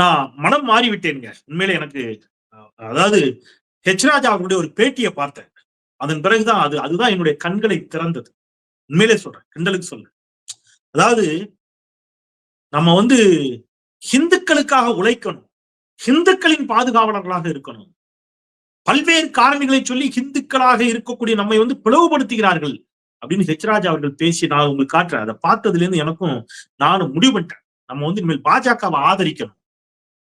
நான் மனம் மாறிவிட்டேங்க உண்மையிலே எனக்கு அதாவது ஹெச்ராஜா அவருடைய ஒரு பேட்டியை பார்த்தேன். அதன் பிறகுதான் அது அதுதான் என்னுடைய கண்களை திறந்தது. உண்மையிலே சொல்றேன் கிண்டலுக்கு சொல்ல அதாவது நம்ம வந்து ஹிந்துக்களுக்காக உழைக்கணும். ஹிந்துக்களின் பாதுகாவலர்களாக இருக்கணும். பல்வேறு காரணிகளை சொல்லி ஹிந்துக்களாக இருக்கக்கூடிய நம்மை வந்து பிளவுபடுத்துகிறார்கள் அப்படின்னு ஹெச்ராஜா அவர்கள் பேசி நான் உங்களுக்கு காட்டுறேன். அதை பார்த்ததுல இருந்து எனக்கும் நானும் முடிவு பண்ணிட்டேன். நம்ம வந்து இனிமேல் பாஜகவை ஆதரிக்கணும்.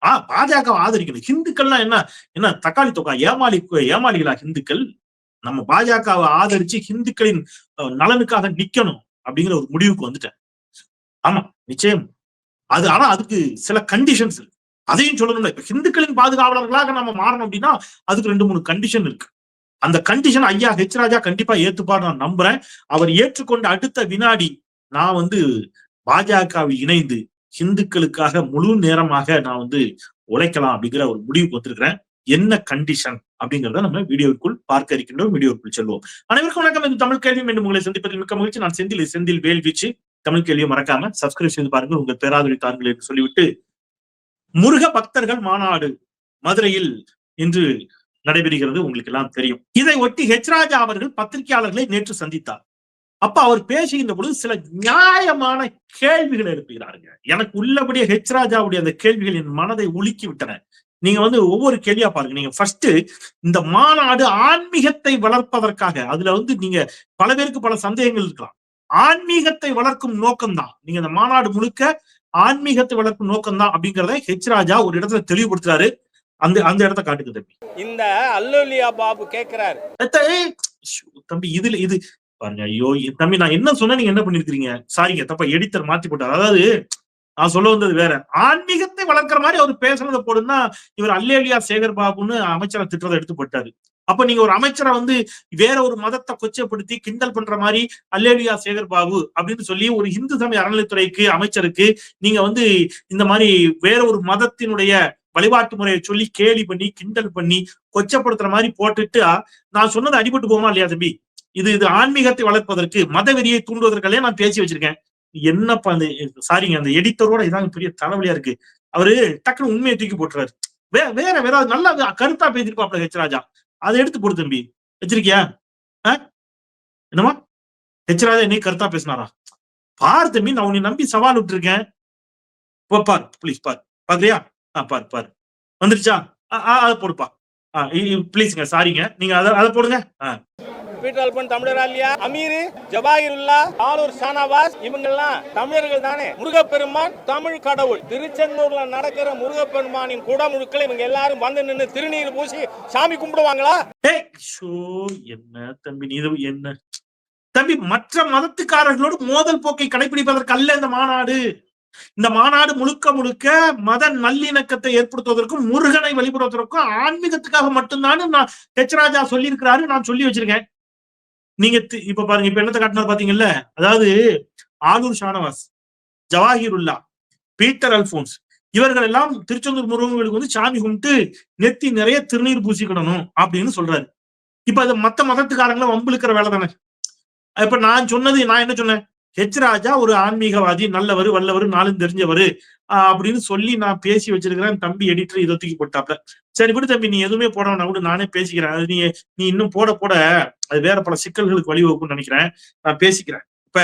ஆஹ் பாஜகவை ஆதரிக்கணும். ஹிந்துக்கள்லாம் என்ன? என்ன தக்காளி தொக்கா? ஏமாளி ஏமாளிகளா ஹிந்துக்கள்? நம்ம பாஜகவை ஆதரிச்சு ஹிந்துக்களின் நலனுக்காக நிக்கணும் அப்படிங்கிற ஒரு முடிவுக்கு வந்துட்டேன். ஆமா நிச்சயம். அது ஆனா அதுக்கு சில கண்டிஷன்ஸ் இருக்கு. அதையும் சொல்லணும்ல. இப்ப ஹிந்துக்களின் பாதுகாவலர்களாக நம்ம மாறணும் அப்படின்னா அதுக்கு ரெண்டு மூணு கண்டிஷன் இருக்கு. அந்த கண்டிஷன் ஐயா ஹெச் ராஜா கண்டிப்பா ஏத்துப்பார் நான் நம்புறேன். அவர் ஏற்றுக்கொண்ட அடுத்த வினாடி நான் வந்து பாஜகவில் இணைந்து ஹிந்துக்களுக்காக முழு நேரமாக நான் வந்து உழைக்கலாம் அப்படிங்கிற ஒரு முடிவுக்கு வந்திருக்கிறேன். என்ன கண்டிஷன் அப்படிங்கிறத நம்ம வீடியோக்குள் பார்க்க இருக்கின்றோம் வீடியோக்குள் செல்வோம். அனைவருக்கும் வணக்கம். இந்த தமிழ் கேள்வி. மீண்டும் உங்களை சந்திப்பதில் மிக்க மகிழ்ச்சி. நான் செந்தில். செந்தில் வேல் வீச்சு தமிழ் கேள்வியை மறக்காம சப்ஸ்கிரைப் செய்து பாருங்கள். உங்கள் பேராதரி தாருங்கள் என்று சொல்லிவிட்டு முருக பக்தர்கள் மாநாடு மதுரையில் இன்று நடைபெறுகிறது. உங்களுக்கு எல்லாம் தெரியும். இதை ஒட்டி ஹெச் ராஜா அவர்கள் பத்திரிகையாளர்களை நேற்று சந்தித்தார். அப்ப அவர் பேசுகின்ற பொழுது சில நியாயமான கேள்விகளை எழுப்புகிறாருங்க. எனக்கு உள்ளபடியே ஹெச் ராஜாவுடைய அந்த கேள்விகள் என் மனதை உலுக்கி விட்டன. நீங்க வந்து ஒவ்வொரு கேள்வியா பாருங்க. நீங்க ஃபர்ஸ்ட் இந்த மாநாடு ஆன்மீகத்தை வளர்ப்பதற்காக அதுல வந்து நீங்க பல பேருக்கு பல சந்தேகங்கள் இருக்கலாம். ஆன்மீகத்தை வளர்க்கும் நோக்கம்தான். நீங்க இந்த மாநாடு முழுக்க ஆன்மீகத்தை வளர்க்கும் நோக்கம்தான் அப்படிங்கறத ஹெச் ராஜா ஒரு இடத்துல தெளிவுபடுத்துறாரு. அந்த அந்த இடத்த காட்டுக்கு தம்பி. இந்த அல்லோலியா பாபு கேக்குறாரு. தம்பி இதுல இது பாருங்க. ஐயோ தம்பி நான் என்ன சொன்னா நீங்க என்ன பண்ணிருக்கீங்க சாரிங்க தப்பா எடிட்டர் மாத்தி போட்டார். அதாவது நான் சொல்ல வந்தது வேற. ஆன்மீகத்தை வளர்க்குற மாதிரி அவர் பேசுறத போடுன்னா இவர் அல்லேலியா சேகர் பாபுன்னு அமைச்சரை திட்டத்தை எடுத்து போட்டாரு. அப்ப நீங்க ஒரு அமைச்சரை வந்து வேற ஒரு மதத்தை கொச்சப்படுத்தி கிண்டல் பண்ற மாதிரி அல்லேலியா சேகர் பாபு அப்படின்னு சொல்லி ஒரு இந்து சமய அறநிலைத்துறைக்கு அமைச்சருக்கு நீங்க வந்து இந்த மாதிரி வேற ஒரு மதத்தினுடைய வழிபாட்டு முறையை சொல்லி கேலி பண்ணி கிண்டல் பண்ணி கொச்சப்படுத்துற மாதிரி போட்டுட்டு நான் சொன்னது அடிபட்டு போமா இல்லையா தம்பி? இது இது ஆன்மீகத்தை வளர்ப்பதற்கு மதவெறியை தூண்டுவதற்கே நான் பேசி வச்சிருக்கேன். என்னப்பா அந்த சாரிங்க அந்த எடிட்டரோட இதாங்க பெரிய தலைவலியா இருக்கு. அவரு டக்குனு உண்மையை தூக்கி போட்டுறாரு. வே வேற வேற நல்லா கருத்தா பேசியிருப்பாப்ல ஹெச் ராஜா. அதை எடுத்து போடு தம்பி. வச்சிருக்கியா? ஆ? என்னமா ஹெச் ராஜா நீ கருத்தா பேசினாரா? பாரு தம்பி நான் உன்னை நம்பி சவால் விட்டுருக்கேன். போ பார் ப்ளீஸ் பார். பாக்குறியா ஆ பார் பார். வந்துருச்சா? ஆ, ஆ, அதை போடுப்பா. ஆ ப்ளீஸ்ங்க சாரிங்க நீங்க அதை அதை போடுங்க. ஆ. பீட்டர் அல்பன் தமிழரா இல்லையா? அமீர் ஜபாகிருல்லா ஆலூர் ஷானவாஸ் இவங்க எல்லாம் தமிழர்கள் தானே. முருகப்பெருமான் தமிழ் கடவுள். திருச்செந்தூர்ல நடக்கிற முருகப்பெருமானின் குடமுழுக்கள் இவங்க எல்லாரும் வந்து நின்று திருநீர் பூசி சாமி கும்பிடுவாங்களா? என்ன தம்பி நீ என்ன? தம்பி மற்ற மதத்துக்காரர்களோடு மோதல் போக்கை கடைபிடிப்பதற்கு அல்ல இந்த மாநாடு. இந்த மாநாடு முழுக்க முழுக்க மத நல்லிணக்கத்தை ஏற்படுத்துவதற்கும் முருகனை வழிபடுவதற்கும் ஆன்மீகத்துக்காக மட்டும்தான் நான் ஹெச்ராஜா சொல்லியிருக்கிறாரு நான் சொல்லி வச்சிருக்கேன். நீங்க இப்ப பாருங்க இப்ப என்னத்தை காட்டினார் பாத்தீங்கல்ல? அதாவது ஆலூர் ஷானவாஸ் ஜவாஹிருல்லா பீட்டர் அல்போன்ஸ் இவர்கள் எல்லாம் திருச்செந்தூர் முருகங்களுக்கு வந்து சாமி கும்பிட்டு நெத்தி நிறைய திருநீர் பூசிக்கிடணும் அப்படின்னு சொல்றாரு. இப்ப அது மத்த மதத்துக்காரங்களை வம்பிழுக்கிற வேலை தானே இப்ப நான் சொன்னது நான் என்ன சொன்னேன்? ஹெச் ராஜா ஒரு ஆன்மீகவாதி நல்லவர் வல்லவர் நாளும் தெரிஞ்சவர். அப்படின்னு சொல்லி நான் பேசி வச்சிருக்கிறேன். தம்பி எடிட்டர் இதை தூக்கி போட்டாப்ல. சரி விடு தம்பி நீ எதுவுமே போட கூட நானே பேசிக்கிறேன். அது நீ நீ இன்னும் போட போட அது வேற பல சிக்கல்களுக்கு வழிவகுக்கும்னு நினைக்கிறேன். நான் பேசிக்கிறேன். இப்ப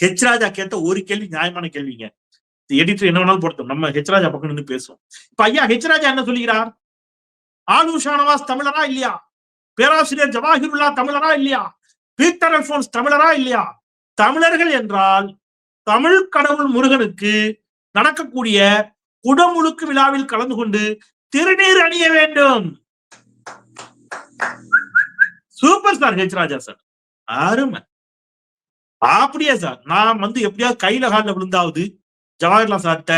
ஹெச் ராஜா கேட்ட ஒரு கேள்வி நியாயமான கேள்விங்க. எடிட்டர் என்ன வேணாலும் போடுத்தோம் நம்ம ஹெச் ராஜா பக்கம் நின்று பேசுவோம். இப்ப ஐயா ஹெச் ராஜா என்ன சொல்லுகிறார் ஆலு ஷானவாஸ் தமிழரா இல்லையா? பேராசிரியர் ஜவாஹிருல்லா தமிழரா இல்லையா? பீட்டர் அல்போன்ஸ் தமிழரா இல்லையா? தமிழர்கள் என்றால் தமிழ் கடவுள் முருகனுக்கு நடக்கக்கூடிய குடமுழுக்கு விழாவில் கலந்து கொண்டு திருநீர் அணிய வேண்டும். Super star H Raja sir அருமை. அப்படியா சார் நான் வந்து எப்படியாவது கையில காலில் விழுந்தாவது ஜவஹர்லால் சார்ட்ட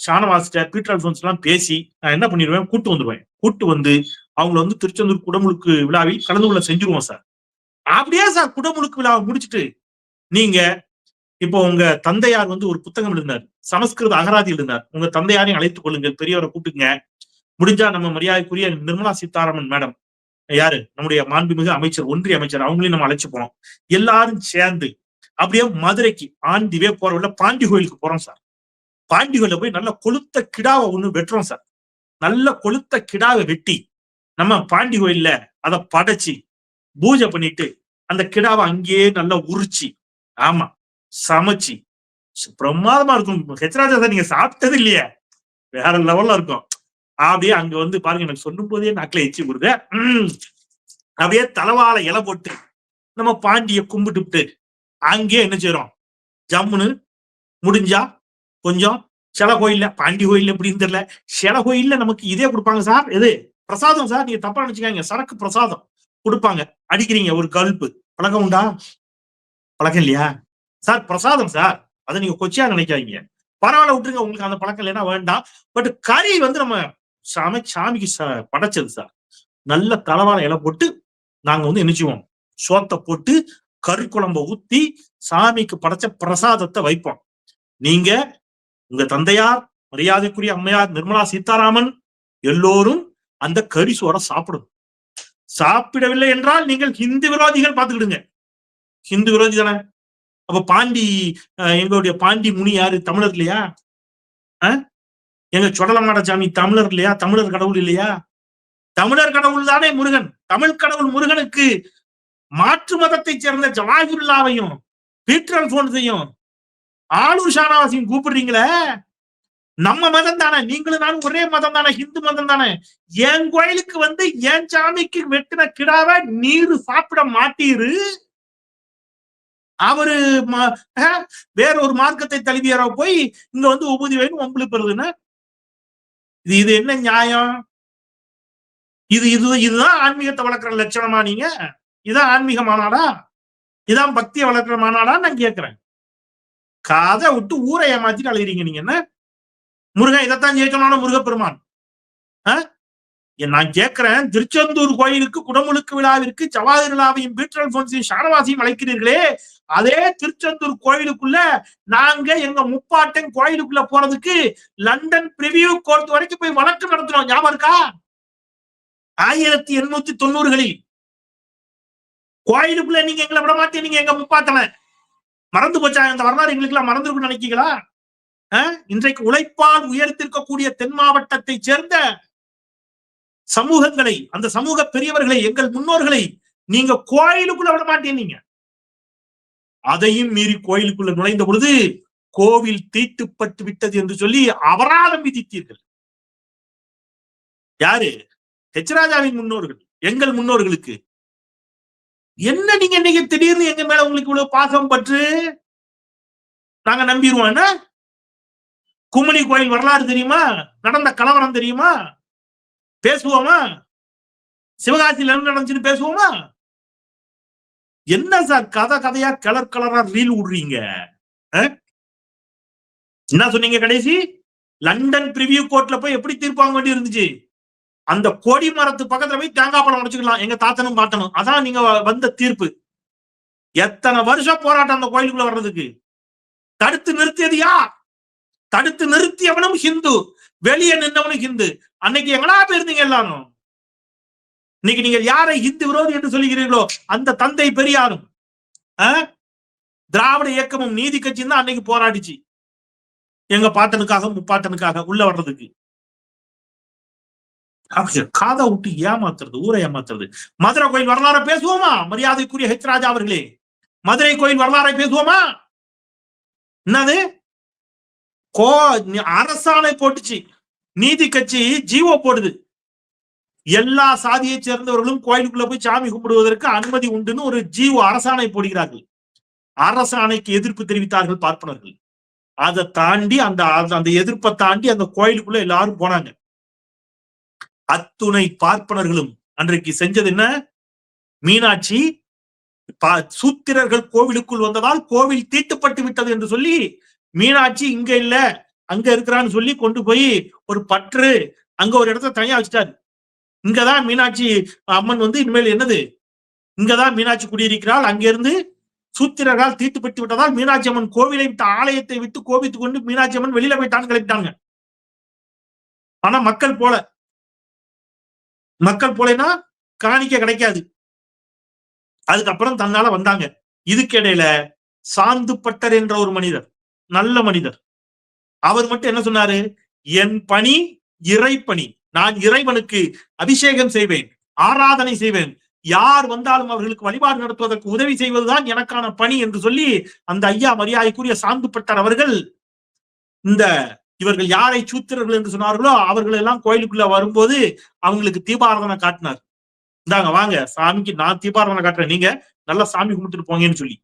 ஷானவாஸ்ட பீட்டர் அல்போன்ஸ் எல்லாம் பேசி நான் என்ன பண்ணிடுவேன்? கூட்டு வந்துடுவேன் கூட்டு வந்து அவங்கள வந்து திருச்செந்தூர் குடமுழுக்கு விழாவில் கலந்து கொள்ள செஞ்சுருவோம் சார் அப்படியே சார் குடமுழுக்கு விழாவை முடிச்சுட்டு நீங்க இப்போ உங்க தந்தையார் வந்து ஒரு புத்தகம் எழுதினார். சமஸ்கிருத அகராதி எழுதினார். உங்க தந்தையாரையும் அழைத்துக் கொள்ளுங்கள் பெரியவரை கூப்பிட்டுங்க முடிஞ்சா நம்ம மரியாதைக்குரிய நிர்மலா சீதாராமன் மேடம் யாரு? நம்முடைய மாண்புமிகு அமைச்சர் ஒன்றிய அமைச்சர் அவங்களையும் நம்ம அழைச்சு போனோம் எல்லாரும் சேர்ந்து அப்படியே மதுரைக்கு ஆண்டிவே போற உள்ள பாண்டி கோயிலுக்கு போறோம் சார். பாண்டி கோயில போய் நல்ல கொளுத்த கிடாவை ஒண்ணு வெட்டுறோம் சார். நல்ல கொளுத்த கிடாவை வெட்டி நம்ம பாண்டி கோயில்ல அதை படைச்சு பூஜை பண்ணிட்டு அந்த கிடாவை அங்கேயே நல்லா உரிச்சு ஆமா. சமைச்சு. பிரமாதமா இருக்கும். ஹெச்ராஜா சார் நீங்க சாப்பிட்டது இல்லையே. வேற லெவல்ல இருக்கும். அப்படியே அங்க வந்து பாருங்க எனக்கு சொல்லும் போதே நாக்கில எச்சி கொடுங்க உம் அப்படியே தலவால இலை போட்டு நம்ம பாண்டிய கும்பிட்டுட்டு அங்கேயே என்ன செய்யறோம் ஜம்முன்னு முடிஞ்சா கொஞ்சம் சில கோயில்ல பாண்டி கோயில்ல எப்படின்னு தெரியல. சில கோயில்ல நமக்கு இதே கொடுப்பாங்க சார். எது? பிரசாதம் சார். நீங்க தப்பா நினைச்சுக்காங்க சரக்கு பிரசாதம் கொடுப்பாங்க. அடிக்கிறீங்க. ஒரு கல்ப்பு பழக்கம் உண்டா? பழக்கம் இல்லையா? சார் பிரசாதம் சார். அதை நீங்க கொச்சியா நினைக்காதீங்க. பரவாயில்ல விட்டுருங்க. உங்களுக்கு அந்த பழக்கம் இல்லைன்னா வேண்டாம். பட் கறி வந்து நம்ம சாமி சாமிக்கு ச- படைச்சது சார். நல்ல தலவாழை இலை போட்டு நாங்க வந்து நினைச்சுவோம் சோத்தை போட்டு கறி குழம்ப ஊத்தி சாமிக்கு படைச்ச பிரசாதத்தை வைப்போம். நீங்க உங்க தந்தையார் மரியாதைக்குரிய அம்மையார் நிர்மலா சீதாராமன் எல்லோரும் அந்த கறி சோற சாப்பிடும் சாப்பிடவில்லை என்றால் நீங்கள் ஹிந்து விரோதிகள் பார்த்துக்கிடுங்க. ஹிந்து விரோதி தானே? அப்ப பாண்டி அஹ், எங்களுடைய பாண்டி முனி யாரு? தமிழர் இல்லையா? எங்க சொடலமாட சாமி தமிழர் இல்லையா? தமிழர் கடவுள் இல்லையா? தமிழர் கடவுள் தானே முருகன். தமிழ் கடவுள் முருகனுக்கு மாற்று மதத்தைச் சேர்ந்த ஜவாஹிருல்லாவையும் பீட்டர் அல்போன்ஸையும் ஆளூர் ஷானவாசியும் கூப்பிடுறீங்களே? நம்ம மதம் தானே. நீங்களும் நானும் ஒரே மதம் தானே. ஹிந்து மதம் தானே. என் கோயிலுக்கு வந்து என் சாமிக்கு வெட்டின கிடாவை நீரு சாப்பிட மாட்டீரு. அவரு வேற ஒரு மார்க்கத்தை தழுவியற போய் இங்க வந்து உபதி வேணும் வம்பிழுப்புறதுன்னு இது இது என்ன நியாயம்? இது இது இதுதான் ஆன்மீகத்தை வளர்க்குற லட்சணமா நீங்க? இதான் ஆன்மீக மாநாடா இதான் பக்தியை வளர்க்குற மாநாடா நான் கேக்குறேன். காதை விட்டு ஊரை ஏமாத்திட்டு அழுகிறீங்க நீங்க என்ன? முருகன் இதைத்தான் ஜெயிக்கணும் முருகப்பெருமான். ஆஹ் நான் கேட்கிறேன் திருச்செந்தூர் கோயிலுக்கு குடமுழுக்கு விழாவிற்கு ஜவாஹர் விழாவையும் பீட்டர் அல்போன்ஸையும் ஷானவாசியும் அழைக்கிறீர்களே அதே திருச்செந்தூர் கோயிலுக்குள்ள நாங்க எங்க முப்பாட்டன் கோயிலுக்குள்ள போறதுக்கு லண்டன் பிரிவியூ கோர்ட் வரைக்கும் போய் வழக்கு நடத்தினோம். ஞாபகம் இருக்கா? ஆயிரத்தி எண்ணூத்தி தொண்ணூறுகளில். கோயிலுக்குள்ள நீங்க எங்களை விட மாட்டீங்க நீங்க எங்க முப்பாத்தன மறந்து போச்சா? இந்த வரலாறு எங்களுக்கு எல்லாம் மறந்துருக்குன்னு நினைக்கீங்களா இன்றைக்கு உழைப்பால் உயர்த்திருக்கக்கூடிய தென் மாவட்டத்தை சேர்ந்த சமூகங்களை அந்த சமூக பெரியவர்களை எங்கள் முன்னோர்களை நீங்க கோயிலுக்குள்ள விட மாட்டேனீங்க அதையும் மீறி கோயிலுக்குள்ள நுழைந்த பொழுது கோவில் தீட்டுப்பட்டு விட்டது என்று சொல்லி அபராதம் விதித்தீர்கள். யாரு? ஹெச்ராஜாவின் முன்னோர்கள் எங்கள் முன்னோர்களுக்கு. என்ன நீங்க இன்னைக்கு திடீர்னு எங்க மேல உங்களுக்கு இவ்வளவு பாசம் பற்று? நாங்க நம்பிடுவோம் என்ன? கும்மணி கோயில் வரலாறு தெரியுமா? நடந்த கலவரம் தெரியுமா? பேசுவோமா? சிவகாசியில என்ன நடந்துச்சுன்னு பேசுவோமா? என்ன சார் கதை கதையா கலர் கலரா ரீல் விடுறீங்க? என்ன சொன்னீங்க கடைசி லண்டன் பிரிவியூ கோர்ட்ல போய் எப்படி தீர்ப்பாங்க வேண்டி இருந்துச்சு? அந்த கொடி மரத்து பக்கத்துல போய் தேங்காய் பழம் உடைச்சுக்கலாம். எங்க தாத்தனும் பார்த்தனும் அதான் நீங்க வந்த தீர்ப்பு. எத்தனை வருஷம் போராட்டம் அந்த கோயிலுக்குள்ள வர்றதுக்கு? தடுத்து நிறுத்தியது யார்? தடுத்து நிறுத்தியவனும் ஹிந்து. வெளியே நின்றவனும் ஹிந்து. அன்னைக்கு எங்களா போயிருந்தீங்க எல்லாரும். இன்னைக்கு நீங்கள் யாரை இந்து விரோதி என்று சொல்லுகிறீர்களோ அந்த தந்தை பெரியாரும் திராவிட இயக்கமும் நீதி கட்சியும் தான் அன்னைக்கு போராடிச்சு. எங்க பாட்டனுக்காக முப்பாட்டனுக்காக உள்ள வர்றதுக்கு. காதை விட்டு ஏமாத்துறது ஊரை ஏமாத்துறது. மதுரை கோயில் வரலாறை பேசுவோமா? மரியாதைக்குரிய ஹெச் ராஜா அவர்களே. மதுரை கோயில் வரலாறை பேசுவோமா? என்னது? கோ அரசாணை போட்டுச்சு. நீதி கட்சி ஜீவோ போடுது. எல்லா சாதியை சேர்ந்தவர்களும் கோயிலுக்குள்ள போய் சாமி கும்பிடுவதற்கு அனுமதி உண்டுன்னு ஒரு ஜீவோ அரசாணை போடுகிறார்கள். அரசாணைக்கு எதிர்ப்பு தெரிவித்தார்கள் பார்ப்பனர்கள். அதை தாண்டி அந்த அந்த- அந்த எதிர்ப்பை தாண்டி அந்த கோயிலுக்குள்ள எல்லாரும் போனாங்க. அத்துணை பார்ப்பனர்களும் அன்றைக்கு செஞ்சது என்ன? மீனாட்சி பா- சூத்திரர்கள் கோவிலுக்குள் வந்ததால் கோவில் தீட்டுப்பட்டு விட்டது என்று சொல்லி மீனாட்சி இங்க இல்ல. அங்க இருக்கிறான்னு சொல்லி கொண்டு போய் ஒரு பற்று அங்க ஒரு இடத்த தனியா வச்சுட்டாரு. இங்கதான் மீனாட்சி அம்மன் வந்து இனிமேல் என்னது? இங்கதான் மீனாட்சி குடியிருக்கிறாள். அங்கிருந்து சூத்திரர்களால் தீட்டுப்பட்டு விட்டதால் மீனாட்சி அம்மன் கோவிலை விட்டு ஆலயத்தை விட்டு கோபித்துக் கொண்டு மீனாட்சி அம்மன் வெளியில போயிட்டான்னு கிளப்பிட்டாங்க ஆனா மக்கள் போல. மக்கள் போலனா காணிக்க கிடைக்காது. அதுக்கப்புறம் தன்னால வந்தாங்க. இதுக்கிடையில சாந்து பட்டர் என்ற ஒரு மனிதர் நல்ல மனிதர். அவர் மட்டும் என்ன சொன்னாரு? என் பணி இறைப்பணி. நான் இறைவனுக்கு அபிஷேகம் செய்வேன் ஆராதனை செய்வேன். யார் வந்தாலும் அவர்களுக்கு வழிபாடு நடத்துவதற்கு உதவி செய்வதுதான் எனக்கான பணி என்று சொல்லி அந்த ஐயா மரியாதைக்குரிய சாந்துப்பட்டார் அவர்கள் இந்த இவர்கள் யாரை சூத்திரர்கள் என்று சொன்னார்களோ அவர்கள் எல்லாம் கோயிலுக்குள்ள வரும்போது அவங்களுக்கு தீபாராதனை காட்டினார். இந்தாங்க வாங்க சாமிக்கு நான் தீபாராதனை காட்டுறேன். நீங்க நல்லா சாமி கும்பிட்டுட்டு போங்கன்னு சொல்லி.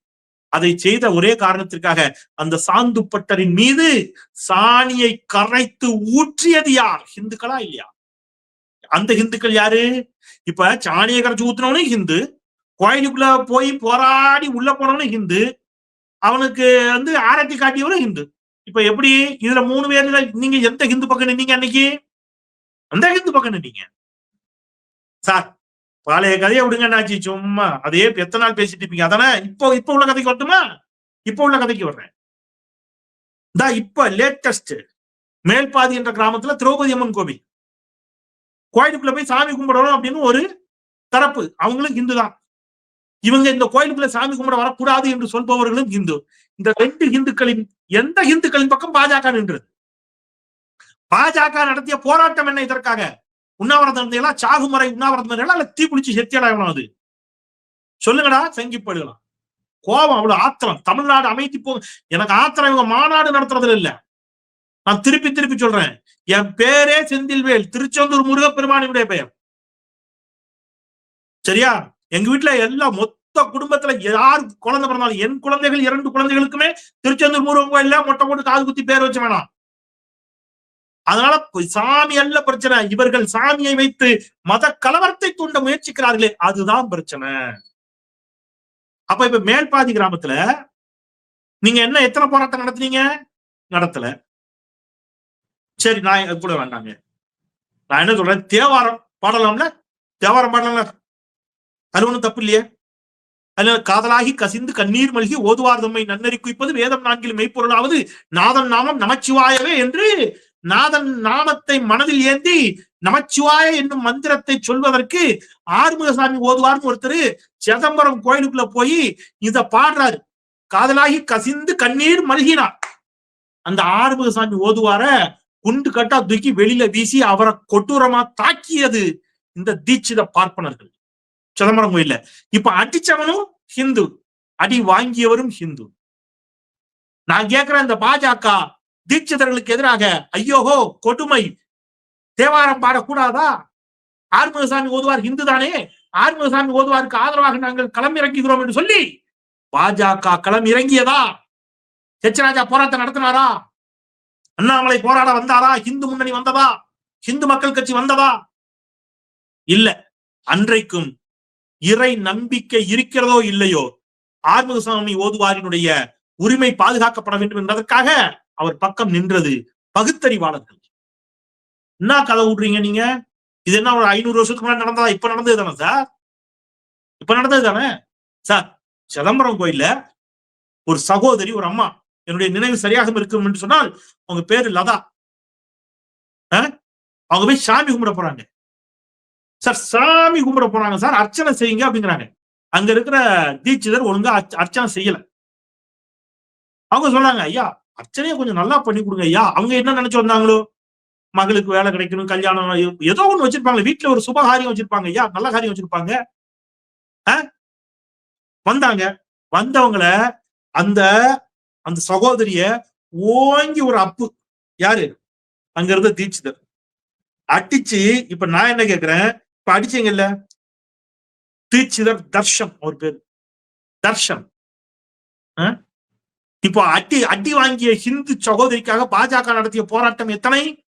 அதை செய்த ஒரே காரணத்திற்காக அந்த சாந்துப்பட்டரின் மீது சாணியை கரைத்து ஊற்றியது யார்? ஹிந்துக்களா இல்லையா? அந்த ஹிந்துக்கள் யாரு? இப்ப சாணியை கரைச்சு ஊத்துனவனும் ஹிந்து கோயிலுக்குள்ள போய் போராடி உள்ள போனவனும் ஹிந்து அவனுக்கு வந்து ஆரத்தி காட்டியவனும் ஹிந்து. இப்ப எப்படி இதுல மூணு பேர்ல நீங்க எந்த ஹிந்து பக்கம் நின்னீங்க அன்னைக்கு? அந்த ஹிந்து பக்கம் நின்னீங்க? சார் பழைய கதையை விடுங்க என்னாச்சு சும்மா. அதே எத்தனை நாள் பேசிட்டு இருப்பீங்க? அதானே இப்போ இப்போ உள்ள கதைக்கு வரட்டுமா? இப்போ உள்ள கதைக்கு வர்றேன். இந்த இப்ப லேட்டஸ்ட் மேல்பாதி என்ற கிராமத்துல திரௌபதி அம்மன் கோவில். கோயிலுக்குள்ள போய் சாமி கும்பிடணும் அப்படின்னு ஒரு தரப்பு. அவங்களும் ஹிந்து தான். இவங்க இந்த கோயிலுக்குள்ள சாமி கும்பிட வரக்கூடாது என்று சொல்பவர்களும் ஹிந்து. இந்த ரெண்டு ஹிந்துக்களின் எந்த ஹிந்துக்களின் பக்கம் பாஜக நின்றது? பாஜக நடத்திய போராட்டம் என்ன இதற்காக? உண்ணாவிரதம் இருந்தீங்களா சாகுமுறை உண்ணாவிரதம் இருந்தீங்களா இல்ல தீ குளிச்சு செத்தியடா எவ்வளவு அது. சொல்லுங்கடா செங்கிப்படுகலாம் கோபம் அவ்வளவு ஆத்திரம். தமிழ்நாடு அமைதி போ எனக்கு ஆத்திரம் இவங்க மாநாடு நடத்துறதுல இல்ல. நான் திருப்பி திருப்பி சொல்றேன். என் பேரே செந்தில்வேல் திருச்செந்தூர் முருகப்பெருமானினுடைய பெயர். சரியா? எங்க வீட்டுல எல்லா மொத்த குடும்பத்துல யார் குழந்தை பிறந்தாலும் என் குழந்தைகள் இரண்டு குழந்தைகளுக்குமே திருச்செந்தூர் முருகன் கோயில்ல மொட்டை போட்டு காது குத்தி பேர் வச்ச வேணாம். அதனால சாமி அல்ல பிரச்சனை. இவர்கள் சாமியை வைத்து மத கலவரத்தை தூண்ட முயற்சிக்கிறார்களே அதுதான் பிரச்சனை. அப்ப இப்ப மேல்பாதி கிராமத்துல நீங்க என்ன எத்தனை போராட்டம் நடத்துனீங்க? நடத்தல. சரி நான் கூட வேண்டாங்க. நான் என்ன சொல்றேன்? தேவாரம் பாடலாம்ல? தேவாரம் பாடலாம்ல? அது ஒண்ணும் தப்பு இல்லையே? அதுல காதலாகி கசிந்து கண்ணீர் மல்கி ஓதுவார் தம்மை நன்னறி குவிப்பது வேதம் நான்கில் மெய்ப்பொருளாவது நாதன் நாமம் நமச்சிவாயவே என்று நாதன் நாமத்தை மனதில் ஏந்தி நமச்சிவாய என்னும் மந்திரத்தை சொல்வதற்கு ஆறுமுகசாமி ஓதுவார்னு ஒருத்தர் சிதம்பரம் கோயிலுக்குள்ள போய் இத பாடுறாரு. காதலாகி கசிந்து கண்ணீர் மல்கினார். அந்த ஆறுமுகசாமி ஓதுவார குண்டு கட்டா தூக்கி வெளியில வீசி அவரை கொட்டூரமா தாக்கியது இந்த தீட்சித பார்ப்பனர்கள். சிதம்பரம் கோயில்ல. இப்ப அடிச்சவனும் ஹிந்து. அடி வாங்கியவரும் ஹிந்து. நான் கேக்குறேன் இந்த பாஜக தீட்சிதர்களுக்கு எதிராக ஐயோகோ கொடுமை. தேவாரம் பாடக்கூடாதா? ஆறுமுகசாமி ஓதுவார் இந்து தானே? ஆறுமுகசாமி ஓதுவாருக்கு ஆதரவாக நாங்கள் களம் இறங்குகிறோம் என்று சொல்லி பாஜக களம் இறங்கியதா? ஹெச் போராட்டம் நடத்தினாரா? அண்ணாமலை போராட வந்தாரா? ஹிந்து முன்னணி வந்ததா? ஹிந்து மக்கள் கட்சி வந்ததா? இல்ல. அன்றைக்கும் இறை நம்பிக்கை இருக்கிறதோ இல்லையோ ஆறுமுகசாமி ஓதுவாரினுடைய உரிமை பாதுகாக்கப்பட வேண்டும் என்பதற்காக அவர் பக்கம் நின்றது பகுத்தறிவாளர்கள். என்ன கதை விடுறீங்க நீங்க? இது என்ன ஒரு ஐநூறு வருஷத்துக்கு முன்னாடி நடந்ததா? இப்ப நடந்தது தானே சார்? இப்ப நடந்தது தானே சார் சிதம்பரம் கோயில்ல ஒரு சகோதரி ஒரு அம்மா என்னுடைய நினைவு சரியாக இருக்கும் என்று சொன்னால் அவங்க பேரு லதா. அவங்க போய் சாமி கும்பிட போறாங்க. சார் சாமி கும்பிட போறாங்க சார் அர்ச்சனை செய்யுங்க அப்படிங்கிறாங்க. அங்க இருக்கிற தீட்சிதர் ஒழுங்கா அர்ச்சனை செய்யல. அவங்க சொல்றாங்க ஐயா அர்ச்சனையை கொஞ்சம் நல்லா பண்ணி கொடுங்க. ஐயா அவங்க என்ன நினைச்சு வந்தாங்களோ? மகளுக்கு வேலை கிடைக்கணும் கல்யாணம் ஏதோ ஒண்ணு வச்சிருப்பாங்க. வீட்டுல ஒரு சுபகாரியம் வச்சிருப்பாங்க. ஐயா நல்ல காரியம் வச்சிருப்பாங்க. வந்தாங்க. வந்தவங்கள அந்த அந்த சகோதரிய ஓங்கி ஒரு அப்பு. யாரு? அங்க இருந்த தீட்சிதர். அடிச்சு இப்ப நான் என்ன கேக்குறேன்? இப்ப அடிச்சீங்கல்ல? தீட்சிதர் தர்ஷம் ஒரு பேர். தர்ஷன் இப்போ அடி அடி வாங்கிய ஹிந்து சகோதரிக்காக பாஜக நடத்திய போராட்டம் எத்தனை?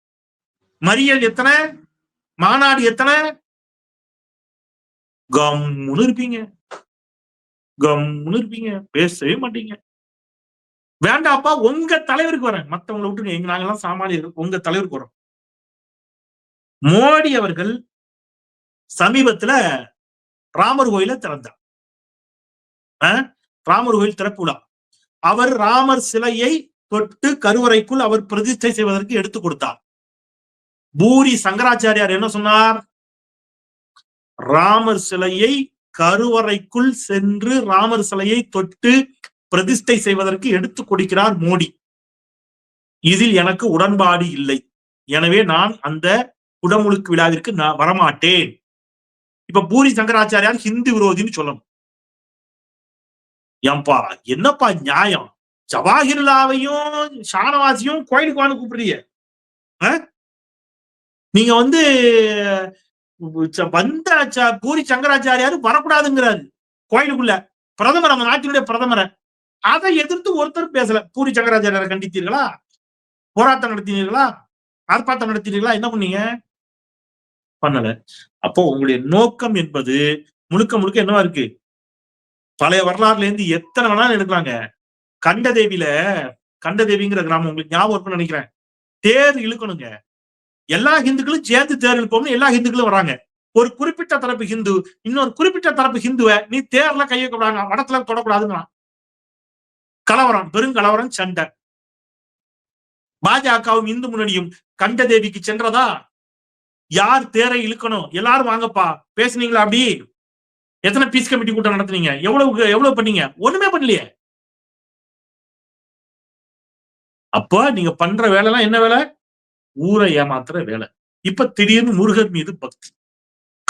மறியல் எத்தனை? மாநாடு எத்தனை? கம்முன்னு இருப்பீங்க. கம்முன்னு இருப்பீங்க. பேசவே மாட்டீங்க. வேண்டாப்பா உங்க தலைவருக்கு வரேன். மத்தவங்களை விட்டு எங்க நாங்கெல்லாம் சாமானியர். உங்க தலைவருக்கு வரோம். மோடி அவர்கள் சமீபத்துல ராமர் கோயில திறந்தார். ராமர் கோயில் திறப்பு விழா. அவர் ராமர் சிலையை தொட்டு கருவறைக்குள் அவர் பிரதிஷ்டை செய்வதற்கு எடுத்து கொடுத்தார். பூரி சங்கராச்சாரியார் என்ன சொன்னார்? ராமர் சிலையை கருவறைக்குள் சென்று ராமர் சிலையை தொட்டு பிரதிஷ்டை செய்வதற்கு எடுத்து கொடுக்கிறார் மோடி. இதில் எனக்கு உடன்பாடு இல்லை. எனவே நான் அந்த குடமுழுக்கு விழாவிற்கு நான் வரமாட்டேன். இப்ப பூரி சங்கராச்சாரியார் ஹிந்து விரோதின்னு சொல்லணும். ஏன்பா என்னப்பா நியாயம்? ஜவாஹிர்லாவையும் ஷானவாசியும் கோயிலுக்கு வான்னு கூப்பிடுறீங்க ஆ? நீங்க வந்து ச- வந்த ச- பூரி சங்கராச்சாரியாரு வரக்கூடாதுங்கிறாரு கோயிலுக்குள்ள. பிரதமர் அந்த நாட்டினுடைய பிரதமரை. அதை எதிர்த்து ஒருத்தர் பேசல. பூரி சங்கராச்சாரியாரை கண்டித்தீர்களா? போராட்டம் நடத்தினீர்களா? ஆர்ப்பாட்டம் நடத்தினீர்களா? என்ன பண்ணீங்க? பண்ணல. அப்போ உங்களுடைய நோக்கம் என்பது முழுக்க முழுக்க என்னவா இருக்கு? பழைய வரலாறுல இருந்து எத்தனை வேணாலும் எடுக்கலாங்க. கண்டதேவியில கண்டதேவிங்கிற கிராமம் உங்களுக்கு ஞாபகம் இருக்கும்னு நினைக்கிறேன். தேர் இழுக்கணுங்க. எல்லா ஹிந்துக்களும் சேர்ந்து தேர் இழுப்போம்னு எல்லா ஹிந்துக்களும் வராங்க. ஒரு குறிப்பிட்ட தரப்பு ஹிந்து இன்னொரு குறிப்பிட்ட தரப்பு ஹிந்துவை நீ தேர்ல கைய கூடாங்க வடத்துல தொடக்கூடாதுங்கிறான் கலவரம் பெருங்கலவரம் சண்டை. பாஜகவும் இந்து முன்னணியும் கண்டதேவிக்கு சென்றதா? யார் தேரை இழுக்கணும்? எல்லாரும் வாங்கப்பா. பேசுனீங்களா அப்படி? எத்தனை பீஸ் கமிட்டி கூட்டம் நடத்துனீங்க? எவ்வளவு எவ்வளவு பண்ணீங்க? ஒண்ணுமே பண்ணலையே. அப்ப நீங்க பண்ற வேலை எல்லாம் என்ன வேலை? ஊரை ஏமாத்துற வேலை. இப்ப திடீர்னு முருகர் மீது பக்தி.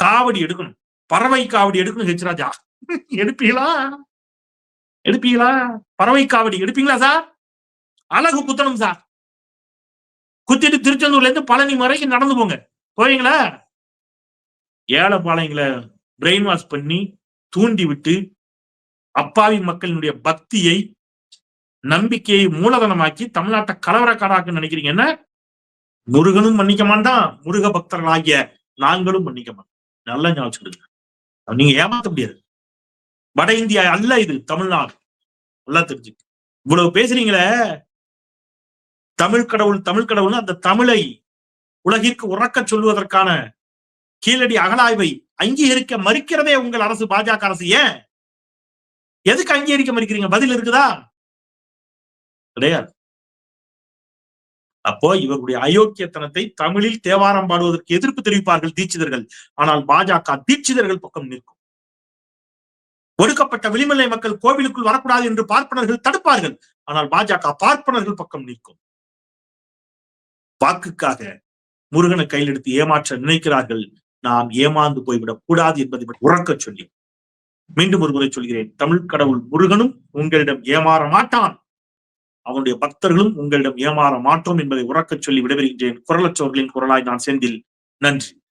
காவடி எடுக்கணும். பறவை காவடி எடுக்கணும் ஹெச்ராஜா எடுப்பீங்களா? எடுப்பீங்களா? பறவை காவடி எடுப்பீங்களா சார்? அழகு குத்தணும் சார். குத்திட்டு திருச்செந்தூர்ல இருந்து பழனி வரைக்கும் நடந்து போங்க. போவீங்களா? ஏழைப்பாளையங்களை பிரெயின் வாஷ் பண்ணி தூண்டி விட்டு அப்பாவி மக்களினுடைய பக்தியை நம்பிக்கையை மூலதனமாக்கி தமிழ்நாட்டை கலவரக்காராக்குன்னு நினைக்கிறீங்க என்ன? முருகனும் மன்னிக்க மாட்டான். முருக பக்தர்களாகிய நாங்களும் மன்னிக்க மாட்டோம். நல்லா ஞாபகம் நீங்க ஏமாத்த முடியாது. வட இந்தியா அல்ல இது தமிழ்நாடு. நல்லா தெரிஞ்சு. இவ்வளவு பேசுறீங்களே? தமிழ் கடவுள் தமிழ் கடவுள் அந்த தமிழை உலகிற்கு உறக்க சொல்வதற்கான கீழடி அகலாய்வை அங்கீகரிக்க மறுக்கிறதே உங்கள் அரசு பாஜக அரசு ஏன்? எதுக்கு அங்கீகரிக்க மறுக்கிறீங்க? பதில் இருக்குதா? கிடையாது. அப்போ இவர்களுடைய அயோக்கியத்தனத்தை தமிழில் தேவாரம் பாடுவதற்கு எதிர்ப்பு தெரிவிப்பார்கள் தீட்சிதர்கள். ஆனால் பாஜக தீட்சிதர்கள் பக்கம் நிற்கும். ஒடுக்கப்பட்ட விளிமலை மக்கள் கோவிலுக்குள் வரக்கூடாது என்று பார்ப்பனர்கள் தடுப்பார்கள். ஆனால் பாஜக பார்ப்பனர்கள் பக்கம் நிற்கும். வாக்குக்காக முருகனை கையில் எடுத்து ஏமாற்ற நினைக்கிறார்கள் நாம் ஏமாந்து போய்விடக் கூடாது என்பதை மட்டும் உறக்கச் சொல்லி மீண்டும் ஒரு முறை சொல்கிறேன் தமிழ் கடவுள் முருகனும் உங்களிடம் ஏமாற மாட்டான். அவனுடைய பக்தர்களும் உங்களிடம் ஏமாற மாட்டோம் என்பதை உறக்கச் சொல்லி விடைபெறுகின்றேன். குரலற்றவர்களின் குரலாய் நான் செந்தில். நன்றி.